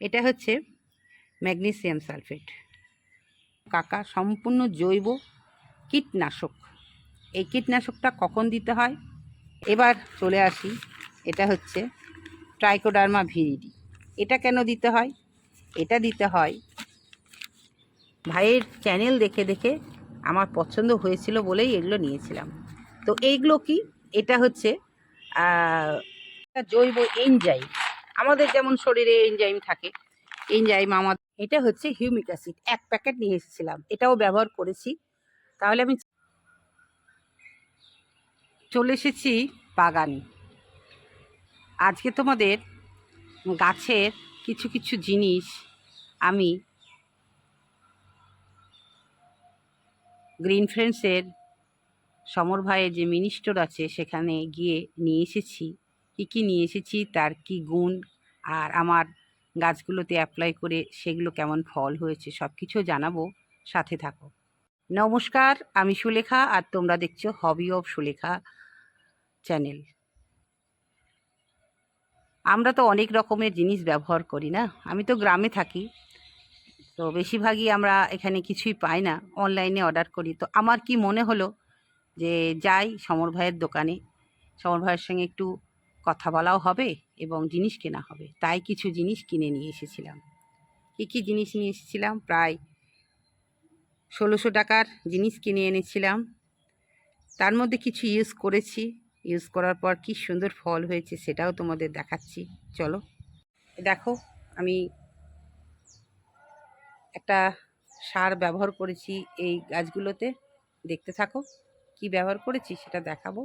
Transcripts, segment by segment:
এটা হচ্ছে magnesium sulphate. কাকা, সম্পূর্ণ জৈব কীটনাশক। এই কীটনাশকটা কখন দিতে হয়? এবার চলে আসি, এটা হচ্ছে ট্রাইকোডার্মা ভিরিডি এটা কেন দিতে হয়? এটা দিতে হয়, ভাইয়ের চ্যানেল দেখে দেখে আমার পছন্দ হয়েছিল বলেই এগুলো নিয়েছিলাম। তো এইগুলো কি? এটা হচ্ছে জৈব এনজাইম। আমাদের যেমন শরীরে এনজাইম থাকে এনজাইম আমাদের, এটা হচ্ছে হিউমিক অ্যাসিড এক প্যাকেট নিয়ে এসেছিলাম, এটাও ব্যবহার করেছি। তাহলে আমি চলে এসেছি বাগানে। আজকে তোমাদের গাছের কিছু কিছু জিনিস আমি গ্রিন ফ্রেন্ডসের সমর ভাইয়ের যে মিনি স্টোর আছে, সেখানে গিয়ে নিয়ে এসেছি। কী কী নিয়ে এসেছি, তার কি গুণ? আর আমার গাছগুলোতে অ্যাপ্লাই করে সেগুলো কেমন ফল হয়েছে সব কিছু জানাব, সাথে থাকো। নমস্কার, আমি সুলেখা আর তোমরা দেখছ হবি অফ সুলেখা চ্যানেল আমরা তো অনেক রকমের জিনিস ব্যবহার করি না? আমি তো গ্রামে থাকি, তো বেশিরভাগই আমরা এখানে কিছুই পাই না অনলাইনে অর্ডার করি। তো আমার কি মনে হলো যে যাই সমর ভাইয়ের দোকানে, সমর ভাইয়ের সঙ্গে একটু কথা বলাও হবে এবং জিনিস কেনা হবে। তাই কিছু জিনিস কিনে নিয়ে এসেছিলাম। কী কী জিনিস নিয়ে এসেছিলাম? প্রায় ষোলোশো টাকার জিনিস কিনে এনেছিলাম। তার মধ্যে কিছু ইউজ করেছি। ইউজ করার পর কি সুন্দর ফল হয়েছে সেটাও তোমাদের দেখাচ্ছি। চলো। দেখো, আমি একটা সার ব্যবহার করেছি এই গাছগুলোতে। দেখতে থাকো, কি ব্যবহার করেছি সেটা দেখাবো।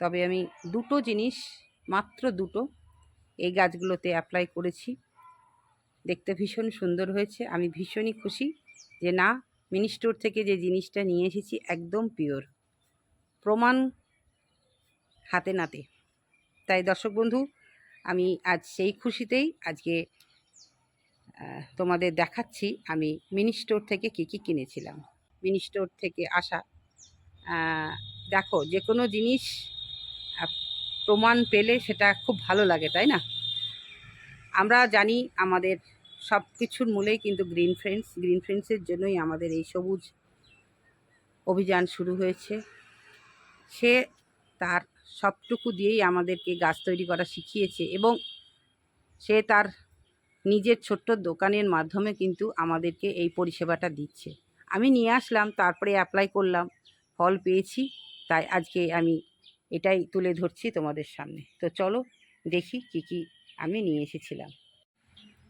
তবে আমি দুটো জিনিস মাত্র দুটো। এই গাছগুলোতে অ্যাপ্লাই করেছি। দেখতে ভীষণ সুন্দর হয়েছে। আমি ভীষণই খুশি যে না মিনি স্টোর থেকে যে জিনিসটা নিয়ে এসেছি একদম পিওর প্রমাণ হাতে নাতে। তাই দর্শক বন্ধু, আমি আজ সেই খুশিতেই আজকে তোমাদের দেখাচ্ছি আমি মিনি স্টোর থেকে কী কী কিনেছিলাম। মিনি স্টোর থেকে আসা। দেখো যে কোনো জিনিস প্রমাণ পেলে সেটা খুব ভালো লাগে, তাই না? আমরা জানি আমাদের সব কিছুর মূলেই কিন্তু গ্রিন ফ্রেন্ডস। গ্রিন ফ্রেন্ডসের জন্যই আমাদের এই সবুজ অভিযান শুরু হয়েছে। সে তার সবটুকু দিয়েই আমাদেরকে গাছ তৈরি করা শিখিয়েছে এবং সে তার নিজের ছোট্ট দোকানের মাধ্যমে কিন্তু আমাদেরকে এই পরিষেবাটা দিচ্ছে। আমি নিয়ে আসলাম, তারপরে অ্যাপ্লাই করলাম, ফল পেয়েছি, তাই আজকে আমি এটাই তুলে ধরছি তোমাদের সামনে। তো চলো দেখি কি কি আমি নিয়ে এসেছিলাম।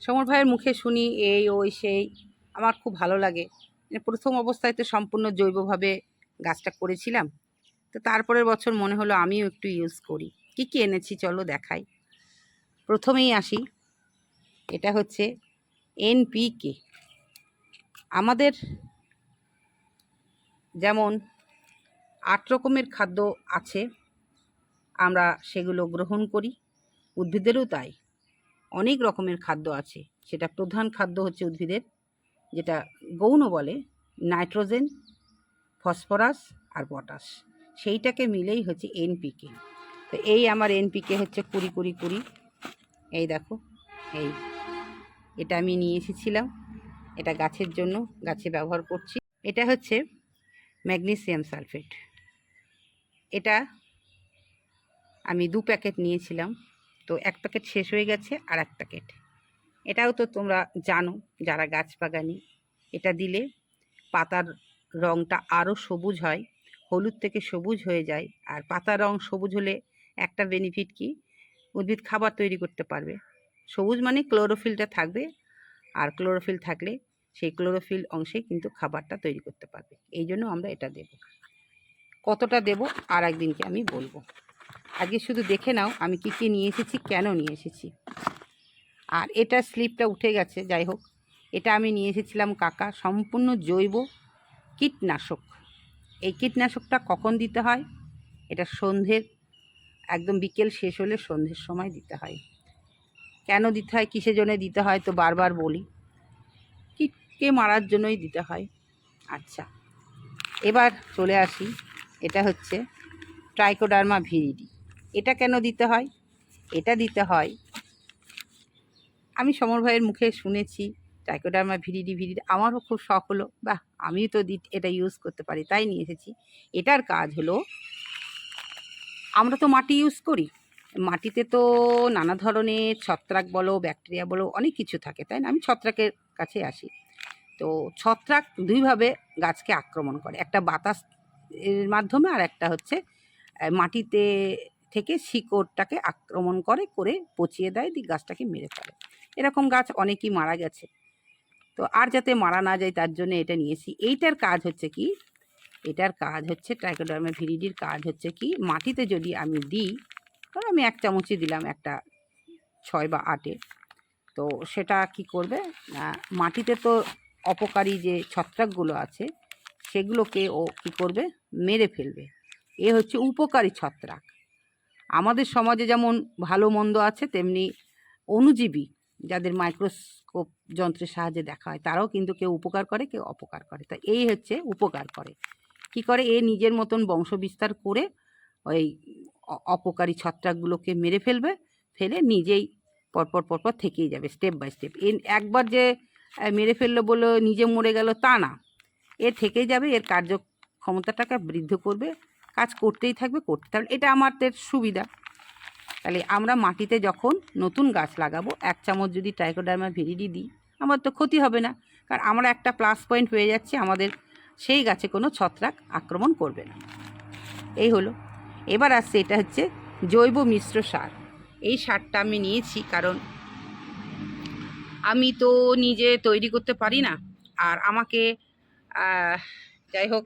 সমর ভাইয়ের মুখে শুনি এই, ওই, সেই, আমার খুব ভালো লাগে। মানে প্রথম অবস্থায় তো সম্পূর্ণ জৈবভাবে গাছটা করেছিলাম। তো তারপরের বছর মনে হলো আমিও একটু ইউজ করি। কি কি এনেছি চলো দেখাই। প্রথমেই আসি। এটা হচ্ছে এনপিকে আমাদের যেমন আট রকমের খাদ্য আছে আমরা সেগুলো গ্রহণ করি। উদ্ভিদেরও তাই। অনেক রকমের খাদ্য আছে। সেটা প্রধান খাদ্য হচ্ছে উদ্ভিদের, যেটা গৌণ বলে নাইট্রোজেন, ফসফরাস আর পটাশ। সেইটাকে মিলেই হচ্ছে এনপিকে তো এই আমার এনপিকে হচ্ছে কুড়ি কুড়ি কুড়ি। এই দেখো, এই। এটা আমি নিয়ে এসেছিলাম। এটা গাছের জন্য, গাছে ব্যবহার করছি। এটা হচ্ছে ম্যাগনেসিয়াম সালফেট। এটা আমি দু প্যাকেট নিয়েছিলাম। তো এক প্যাকেট শেষ হয়ে গেছে আর এক প্যাকেট। এটাও তো তোমরা জানো, যারা গাছ বাগানি এটা দিলে পাতার রঙটা আরও সবুজ হয়, হলুদ থেকে সবুজ হয়ে যায়। আর পাতার রং সবুজ হলে একটা বেনিফিট কি? উদ্ভিদ খাবার তৈরি করতে পারবে। সবুজ মানে ক্লোরোফিলটা থাকবে, আর ক্লোরোফিল থাকলে সেই ক্লোরোফিল অংশে কিন্তু খাবারটা তৈরি করতে পারবে। এই জন্য আমরা এটা দেব। কতটা দেব আর একদিনকে আমি বলব। আজকে শুধু দেখে নাও আমি কী কী নিয়ে এসেছি, কেন নিয়ে এসেছি। আর এটা স্লিপটা উঠে গেছে, যাই হোক। এটা আমি নিয়ে এসেছিলাম কাকা, সম্পূর্ণ জৈব কীটনাশক। এই কীটনাশকটা কখন দিতে হয়? এটা সন্ধ্যের, একদম বিকেল শেষ হলে সন্ধ্যের সময় দিতে হয়। কেন দিতে হয় কিসের জন্য দিতে হয়, তো বারবার বলি। কীটকে মারার জন্যই দিতে হয়। আচ্ছা এবার চলে আসি। এটা হচ্ছে ট্রাইকোডার্মা ভিরিডি এটা কেন দিতে হয়? এটা দিতে হয়। আমি সমর ভাইয়ের মুখে শুনেছি, ট্রাইকোডার্মা ভিডিডি ভিডিডি, আমারও খুব শখ হলো, বাহ, আমিও তো দি- এটা ইউজ করতে পারি, তাই নিয়ে এসেছি। এটার কাজ হলো, আমরা তো মাটি ইউজ করি। মাটিতে তো নানা ধরনের ছত্রাক বলো ব্যাকটেরিয়া বলো, অনেক কিছু থাকে, তাই না? আমি ছত্রাকের কাছে আসি। তো ছত্রাক দুইভাবে গাছকে আক্রমণ করে, একটা বাতাস এর মাধ্যমে আর একটা হচ্ছে মাটিতে থেকে শিকড়টাকে আক্রমণ করে করে পচিয়ে দেয়, দিয়ে গাছটাকে মেরে ফেলে। এরকম গাছ অনেকই মারা গেছে। তো আর যাতে মারা না যায়, তার জন্য এটা নিয়েছি। এইটার কাজ হচ্ছে কি? এটার কাজ হচ্ছে ট্রাইকোডার্মা ভিরিডির কাজ হচ্ছে কি? মাটিতে যদি আমি দিই, ধরো আমি এক চামচই দিলাম একটা ছয় বা আটে, তো সেটা কি করবে? মাটিতে তো অপকারী যে ছত্রাকগুলো আছে, সেগুলোকে ও কি করবে? মেরে ফেলবে। এ হচ্ছে উপকারী ছত্রাক। আমাদের সমাজে যেমন ভালো মন্দ আছে, তেমনি অণুজীবী যাদের মাইক্রোস্কোপ যন্ত্রের সাহায্যে দেখা হয়, তারাও কিন্তু কেউ উপকার করে, কেউ অপকার করে। তা এই হচ্ছে উপকার করে। কি করে? এ নিজের মতন বংশ বিস্তার করে ওই অপকারী ছত্রাকগুলোকে মেরে ফেলবে, ফেলে নিজেই পরপর পরপর থেকেই যাবে স্টেপ বাই স্টেপ এ একবার যে মেরে ফেলল বলে নিজে মরে গেল তা না। এ থেকেই যাবে, এর কার্যক্ষমতাটাকে বৃদ্ধি করবে কাজ করতেই থাকবে, করতে থাকবে। এটা আমাদের সুবিধা। তাহলে আমরা মাটিতে যখন নতুন গাছ লাগাবো, এক চামচ যদি ট্রাইকোডার্মা ভিরিডি দিই, আমার তো ক্ষতি হবে না। কারণ আমরা একটা প্লাস পয়েন্ট পেয়ে যাচ্ছি, আমাদের সেই গাছে কোনো ছত্রাক আক্রমণ করবে না। এই হলো। এবার আসছে, এটা হচ্ছে জৈব মিশ্র সার। এই সারটা আমি নিয়েছি কারণ আমি তো নিজে তৈরি করতে পারি না। আর আমাকে যাই হোক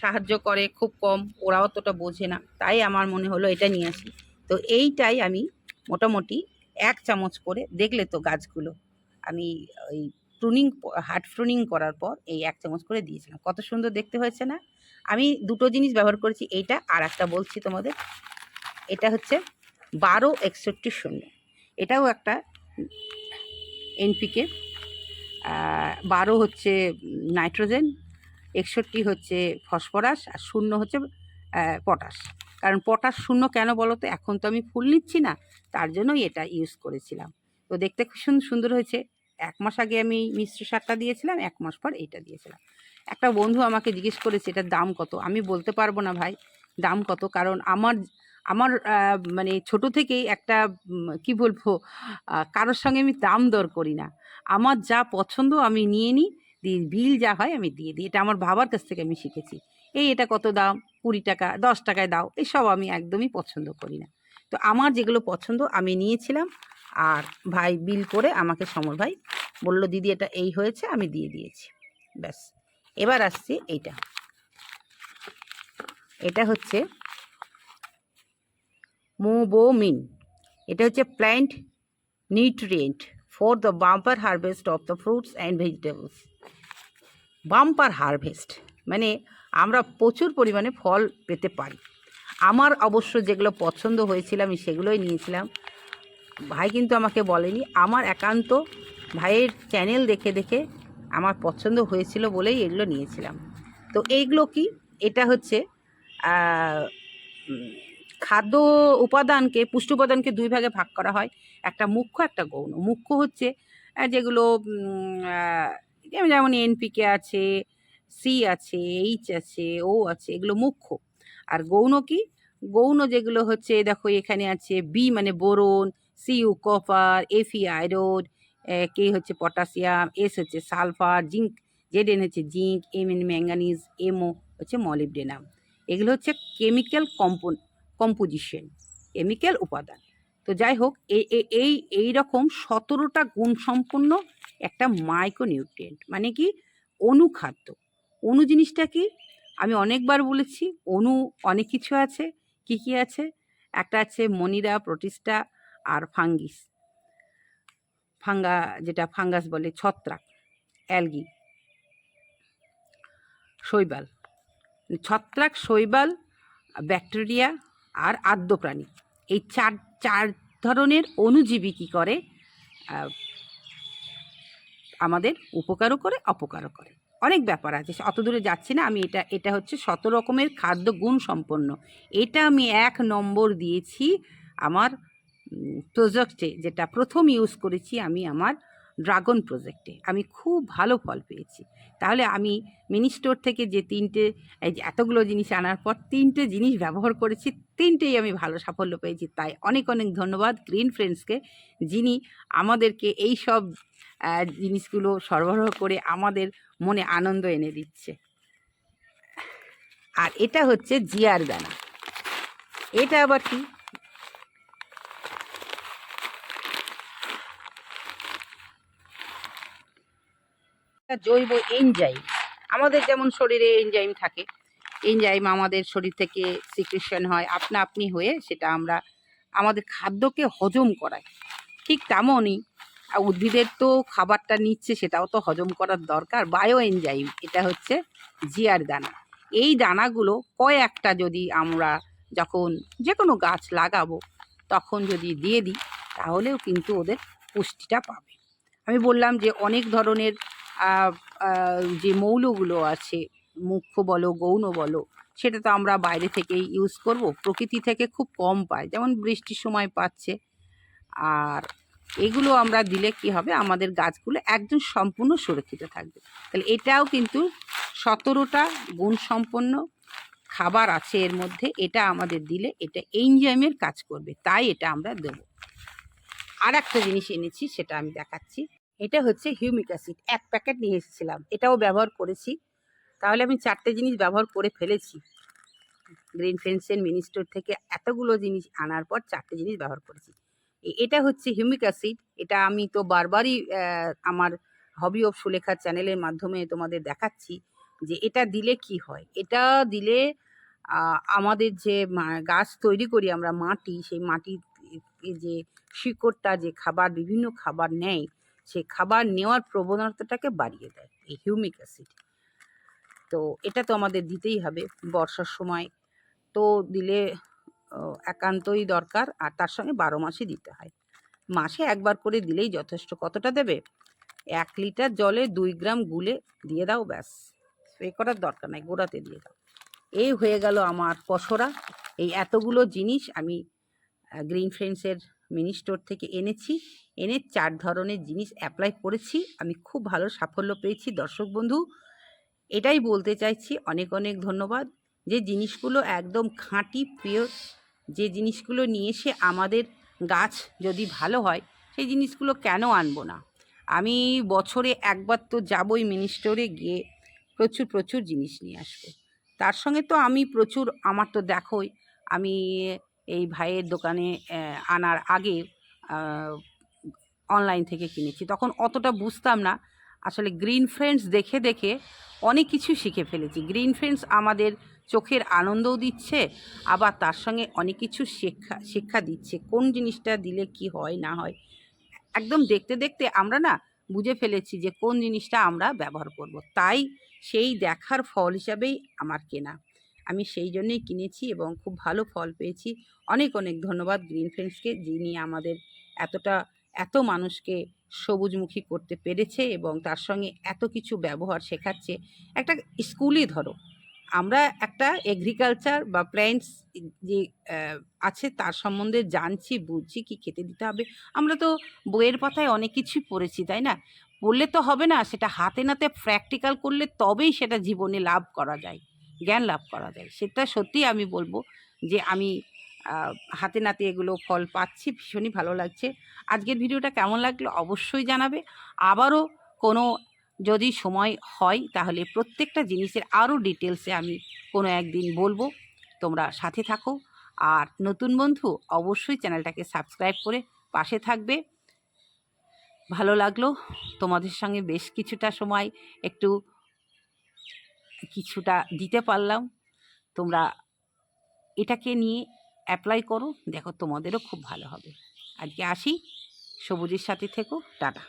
সাহায্য করে খুব কম ওরা অতটা বোঝে না। তাই আমার মনে হলো এটা নিয়ে আসি। তো এইটাই আমি মোটামুটি এক চামচ করে দেখলে তো গাছগুলো। আমি ওই প্রুনিং হার্ড প্রুনিং করার পর এই এক চামচ করে দিয়েছিলাম। কত সুন্দর দেখতে হয়েছে না? আমি দুটো জিনিস ব্যবহার করেছি, এইটা আর একটা বলছি তোমাদের। এটা হচ্ছে বারো একষট্টি শূন্য। এটাও একটা এনপিকে বারো হচ্ছে নাইট্রোজেন একষট্টি হচ্ছে ফসফরাস আর শূন্য হচ্ছে পটাশ। কারণ পটাশ শূন্য কেন বলো তো? এখন তো আমি ফুল নিচ্ছি না, তার জন্যই এটা ইউজ করেছিলাম। তো দেখতে খুব সুন্দর হয়েছে। এক মাস আগে আমি মিশ্র সারটা দিয়েছিলাম, এক মাস পর এইটা দিয়েছিলাম। একটা বন্ধু আমাকে জিজ্ঞেস করেছে, এটার দাম কত? আমি বলতে পারব না ভাই, দাম কত? কারণ আমার আমার মানে ছোট থেকেই একটা কি বলব কারোর সঙ্গে আমি দাম দর করি না। আমার যা পছন্দ আমি নিয়ে নিই দিয়ে বিল যা হয় আমি দিয়ে দিই। এটা আমার বাবার কাছ থেকে আমি শিখেছি। এই এটা কত দাম? কুড়ি টাকা, দশ টাকায় দাও। এসব আমি একদমই পছন্দ করি না। তো আমার যেগুলো পছন্দ আমি নিয়েছিলাম আর ভাই বিল করে আমাকে সমর ভাই বলল, দিদি, এটা এই হয়েছে, আমি দিয়ে দিয়েছি। ব্যাস। এবার আসছি এইটা। এটা হচ্ছে মোবোমিন। এটা হচ্ছে plant nutrient for the bumper harvest of the fruits and vegetables bumper harvest. মানে আমরা প্রচুর পরিমাণে ফল পেতে পারি। আমার অবশ্য যেগুলো পছন্দ হয়েছিল আমি সেগুলোই নিয়েছিলাম। ভাই কিন্তু আমাকে বলেনি। আমার একান্ত ভাইয়ের চ্যানেল দেখে দেখে আমার পছন্দ হয়েছিল বলেই এগুলো নিয়েছিলাম। তো এইগুলো কি? এটা হচ্ছে খাদ্য উপাদানকে, পুষ্টি উপাদানকে দুই ভাগে ভাগ করা হয়। একটা মুখ্য, একটা গৌণ। মুখ্য হচ্ছে যেগুলো যেমন এনপিকে আছে সি আছে এইচ আছে ও আছে, এগুলো মুখ্য। আর গৌণ কি? গৌণ যেগুলো হচ্ছে, দেখো এখানে আছে বি মানে boron C U copper F E iron K হচ্ছে পটাশিয়াম এস হচ্ছে সালফার জিঙ্ক জেড এন হচ্ছে zinc M N manganese M O হচ্ছে মলিবডেনাম এগুলো হচ্ছে কেমিক্যাল কম্পো কম্পোজিশন কেমিক্যাল উপাদান। তো যাই হোক এই, এই- রকম সতেরোটা গুণ গুণসম্পন্ন একটা মাইক্রোনিউট্রিয়েন্ট মানে কি? অনুখাদ্য। অণু জিনিসটা কি? আমি অনেকবার বলেছি অণু অনেক কিছু আছে। কি কি আছে? একটা আছে মনিরা, প্রোটিস্টা আর ফাঙ্গিস। ফাঙ্গা, যেটা ফাঙ্গাস বলে, ছত্রাক, অ্যালগি। শৈবাল। ছত্রাক, শৈবাল, ব্যাকটেরিয়া আর আদ্য প্রাণী এই চার চার ধরনের অনুজীবী কী করে? আমাদের উপকারও করে, অপকারও করে। অনেক ব্যাপার আছে, অত দূরে যাচ্ছি না, আমি এটা এটা হচ্ছে শত রকমের খাদ্য গুণ সম্পন্ন। এটা আমি এক নম্বর দিয়েছি আমার প্রজেক্টে যেটা প্রথম ইউজ করেছি আমি আমার ড্রাগন প্রজেক্টে। আমি খুব ভালো ফল পেয়েছি। তাহলে আমি মিনি স্টোর থেকে যে তিনটে এতগুলো জিনিস আনার পর তিনটে জিনিস ব্যবহার করেছি, তিনটেই আমি ভালো সাফল্য পেয়েছি। তাই অনেক অনেক ধন্যবাদ গ্রিন ফ্রেন্ডসকে, যিনি আমাদেরকে এই সব জিনিসগুলো সরবরাহ করে আমাদের মনে আনন্দ এনে দিচ্ছে। আর এটা হচ্ছে জিয়ার দানা। এটা আবার কি? জৈব এনজাইম আমাদের যেমন শরীরে এনজাইম থাকে এনজাইম আমাদের শরীর থেকে সিক্রেশন হয়, আপনা আপনি হয়ে সেটা আমরা আমাদের খাদ্যকে হজম করায় ঠিক তেমনই উদ্ভিদের তো খাবারটা নিচ্ছে সেটাও তো হজম করার দরকার বায়ো এনজাইম এটা হচ্ছে জিয়ার দানা। এই দানাগুলো কয়েকটা যদি আমরা যখন যে কোনো গাছ লাগাবো, তখন যদি দিয়ে দিই, তাহলেও কিন্তু ওদের পুষ্টিটা পাবে। আমি বললাম যে অনেক ধরনের যে মৌলগুলো আছে, মুখ্য বলো, গৌণ বলো, সেটা তো আমরা বাইরে থেকেই ইউজ করব। প্রকৃতি থেকে খুব কম পাই, যেমন বৃষ্টির সময় পাচ্ছে। আর এগুলো আমরা দিলে কি হবে? আমাদের গাছগুলো একদম সম্পূর্ণ সুরক্ষিত থাকবে। তাহলে এটাও কিন্তু সতেরোটা গুণসম্পন্ন খাবার আছে এর মধ্যে, এটা আমাদের দিলে এটা এনজাইমের কাজ করবে, তাই এটা আমরা দেব। আর একটা জিনিস এনেছি, সেটা আমি দেখাচ্ছি। এটা হচ্ছে হিউমিক অ্যাসিড। এক প্যাকেট নিয়ে এসেছিলাম। এটাও ব্যবহার করেছি। তাহলে আমি চারটে জিনিস ব্যবহার করে ফেলেছি। গ্রিন ফেন্সের মিনি স্টোর থেকে এতগুলো জিনিস আনার পর চারটে জিনিস ব্যবহার করেছি। এটা হচ্ছে হিউমিক অ্যাসিড। এটা আমি তো বারবারই আমার হবি অফ সুলেখা চ্যানেলের মাধ্যমে তোমাদের দেখাচ্ছি যে এটা দিলে কি হয়। এটা দিলে আমাদের যে গাছ তৈরি করি আমরা মাটি, সেই মাটির যে শিকড়টা, যে খাবার, বিভিন্ন খাবার নেয় সেই খাবার নেওয়ার প্রবণতাটাকে বাড়িয়ে দেয়, এই হিউমিক অ্যাসিড তো এটা তো আমাদের দিতেই হবে বর্ষার সময়। তো দিলে একান্তই দরকার আর তার সঙ্গে বারো মাসই দিতে হয়। মাসে একবার করে দিলেই যথেষ্ট। কতটা দেবে? এক লিটার জলে দুই গ্রাম গুলে দিয়ে দাও ব্যাস। স্প্রে করার দরকার নাই, গোড়াতে দিয়ে দাও। এই হয়ে গেল আমার পসরা এই এতগুলো জিনিস আমি গ্রিন ফ্রেন্ডসের মিনি স্টোর থেকে এনেছি। এনে চার ধরনের জিনিস অ্যাপ্লাই করেছি। আমি খুব ভালো সাফল্য পেয়েছি, দর্শক বন্ধু। এটাই বলতে চাইছি, অনেক অনেক ধন্যবাদ। যে জিনিসগুলো একদম খাঁটি পিওর যে জিনিসগুলো নিয়ে এসে আমাদের গাছ যদি ভালো হয়, সেই জিনিসগুলো কেন আনব না? আমি বছরে একবার তো যাবই মিনি স্টোরে গিয়ে প্রচুর প্রচুর জিনিস নিয়ে আসব। তার সঙ্গে তো আমি প্রচুর, আমার তো দেখোই, আমি এই ভাইয়ের দোকানে আনার আগে অনলাইন থেকে কিনেছি। তখন অতটা বুঝতাম না। আসলে গ্রিন ফ্রেন্ডস দেখে দেখে অনেক কিছু শিখে ফেলেছি। গ্রিন ফ্রেন্ডস আমাদের চোখের আনন্দও দিচ্ছে, আবার তার সঙ্গে অনেক কিছু শিক্ষা শিক্ষা দিচ্ছে। কোন জিনিসটা দিলে কি হয়, না হয়, একদম দেখতে দেখতে আমরা না বুঝে ফেলেছি যে কোন জিনিসটা আমরা ব্যবহার করব। তাই সেই দেখার ফল হিসাবেই আমার কেনা। আমি সেই জন্যই কিনেছি এবং খুব ভালো ফল পেয়েছি। অনেক অনেক ধন্যবাদ গ্রিন ফ্রেন্ডসকে যিনি আমাদের এতটা, এত মানুষকে সবুজমুখী করতে পেরেছে এবং তার সঙ্গে এত কিছু ব্যবহার শেখাচ্ছে। একটা স্কুলই ধরো, আমরা একটা এগ্রিকালচার বা প্ল্যান্টস যে আছে তার সম্বন্ধে জানছি, বুঝছি কি খেতে দিতে হবে। আমরা তো বইয়ের পাতায় অনেক কিছুই পড়েছি, তাই না? পড়লে তো হবে না, সেটা হাতে নাতে প্র্যাকটিক্যাল করলে তবেই সেটা জীবনে লাভ করা যায়। জ্ঞান লাভ করা যায়। সেটা সত্যি আমি বলব যে আমি হাতে নাতে এগুলো ফল পাচ্ছি, ভীষণই ভালো লাগছে। আজকের ভিডিওটা কেমন লাগল অবশ্যই জানাবে। আবারও কোনো যদি সময় হয় তাহলে প্রত্যেকটা জিনিসের আরও ডিটেলসে আমি কোনো একদিন বলব। তোমরা সাথে থাকো। আর নতুন বন্ধু অবশ্যই চ্যানেলটাকে সাবস্ক্রাইব করে পাশে থাকবে। ভালো লাগল। তোমাদের সঙ্গে বেশ কিছুটা সময় একটু কিছুটা দিতে পারলাম। তোমরা এটাকে নিয়ে অ্যাপ্লাই করো। দেখো তোমাদেরও খুব ভালো হবে। আজকে আসি। সবুজের সাথে থেকো। টাটা।